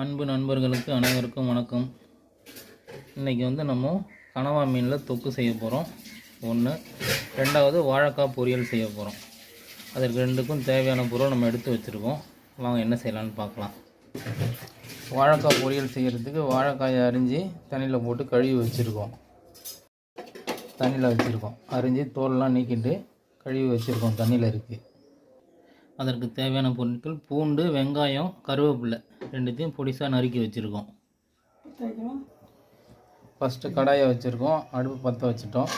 அன்பு நண்பர்களுக்கு அனைவருக்கும் வணக்கம். இன்றைக்கி வந்து நம்ம கனவா மீனில் தொக்கு செய்ய போகிறோம் ஒன்று ரெண்டாவது வாழைக்காய் பொரியல் செய்ய போகிறோம் அதற்கு ரெண்டுக்கும் தேவையான பொருள் நம்ம எடுத்து வச்சுருக்கோம். வாங்க என்ன செய்யலான்னு பார்க்கலாம். வாழைக்காய் பொரியல் செய்கிறதுக்கு வாழைக்காயை அரிஞ்சு தண்ணியில் போட்டு கழுவி வச்சுருக்கோம். தண்ணியில் வச்சுருக்கோம். அரிஞ்சு தோலெலாம் நீக்கிட்டு கழுவி வச்சுருக்கோம். தண்ணியில் இருக்குது அதற்கு தேவையான பொருட்கள் பூண்டு வெங்காயம் கருவேப்பிலை. ரெண்டுத்தையும் பொடிசாக நறுக்கி வச்சுருக்கோம். ஃபஸ்ட்டு கடாயை வச்சுருக்கோம். அடுப்பு பற்ற வச்சுட்டோம்.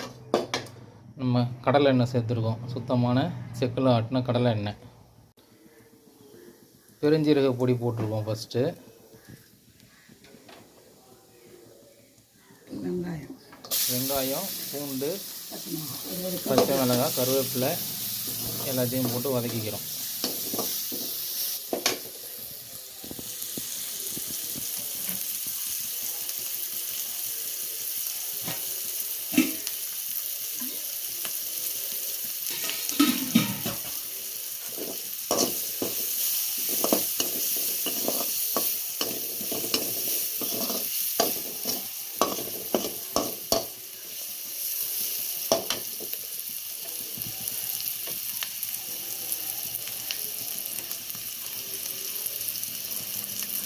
நம்ம கடலை எண்ணெய் சேர்த்துருக்கோம். சுத்தமான செக்கில் ஆட்டின கடலை எண்ணெய். பெருஞ்சீரக பொடி போட்டிருக்கோம் ஃபஸ்ட்டு வெங்காயம். வெங்காயம் பூண்டு பச்சை மிளகாய் கருவேப்பிலை எல்லாத்தையும் போட்டு வதக்கிக்கிறோம்.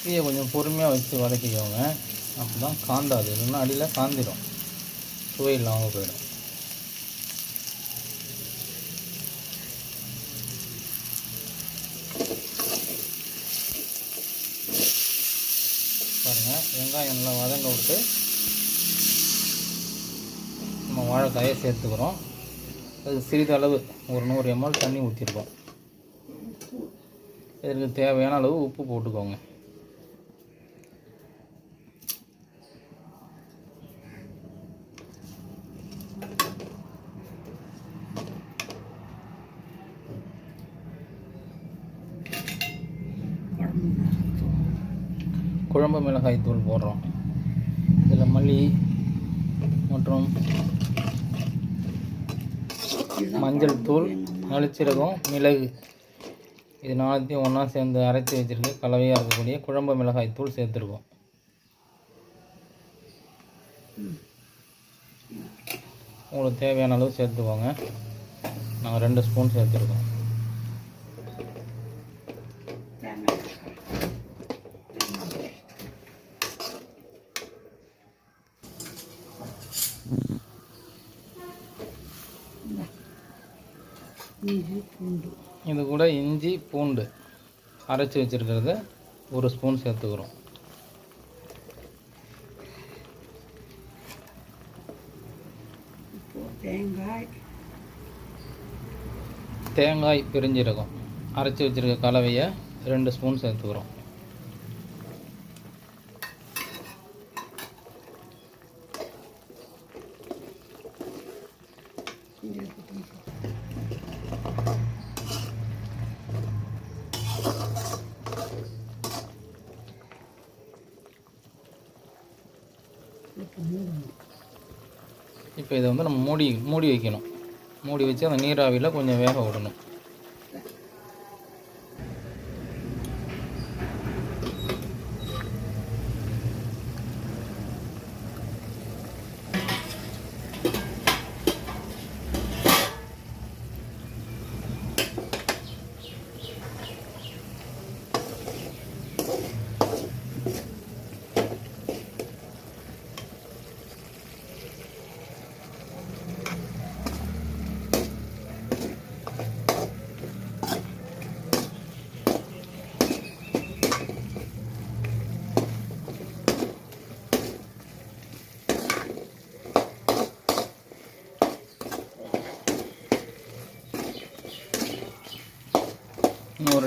கத்தியை கொஞ்சம் பொறுமையாக வச்சு வதக்கிக்கோங்க. அப்போ தான் காந்தாது. இல்லைன்னா அடியில் காந்திடும் சுவை இல்லாமல் போயிடும். பாருங்கள் வெங்காயம் நல்லா வதங்க விட்டு நம்ம வாழைக்காயை சேர்த்துக்கிறோம். அது சிறிதளவு ஒரு நூறு எம்எல் தண்ணி ஊற்றிருக்கோம் இதற்கு தேவையான அளவு உப்பு போட்டுக்கோங்க. குழம்பு மிளகாய் தூள் போடுறோம். இதில் மல்லி மற்றும் மஞ்சள் தூள் நளிச்சீரகம் மிளகு. இது நாளத்தையும் ஒன்றா சேர்ந்து அரைச்சி வச்சுருக்கு. கலவையாக இருக்கக்கூடிய குழம்பு மிளகாய் தூள் சேர்த்துருக்கோம். உங்களுக்கு தேவையான அளவு சேர்த்துக்கோங்க. நாங்கள் ரெண்டு ஸ்பூன் சேர்த்துருக்கோம் தேங்காய் இஞ்சி பூண்டு. இது கூட இஞ்சி பூண்டு அரைச்சி வச்சுருக்கிறத ஒரு ஸ்பூன் சேர்த்துக்கிறோம். தேங்காய். தேங்காய் பெருஞ்சீரகம். அரைச்சி வச்சுருக்க கலவையை ரெண்டு ஸ்பூன் சேர்த்துக்கிறோம். இஞ்சி பூண்டு இப்போ இதை வந்து நம்ம மூடி மூடி வைக்கணும். மூடி வச்சு அந்த நீராவியில் கொஞ்சம் வேக விடணும்.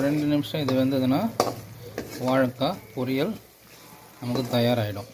ரெண்டு நிமிஷம் இது வெந்ததுன்னா வாழைக்காய் பொரியல் நமக்கு தயாராகிடும்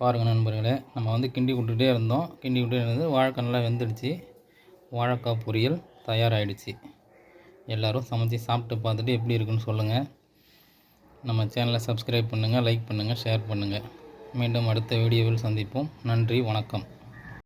பாருங்கள் நண்பர்களே நம்ம வந்து கிண்டி விட்டுட்டே இருந்தோம். கிண்டி விட்டுட்டே இருந்து வாழைக்காய் நல்லா வெந்துடுச்சு. வாழைக்காய் பொரியல் தயாராகிடுச்சு எல்லோரும் சமைச்சு சாப்பிட்டு பார்த்துட்டு எப்படி இருக்குன்னு சொல்லுங்கள் நம்ம சேனலை சப்ஸ்கிரைப் பண்ணுங்கள் லைக் பண்ணுங்கள் ஷேர் பண்ணுங்கள் மீண்டும் அடுத்த வீடியோவில் சந்திப்போம். நன்றி வணக்கம்.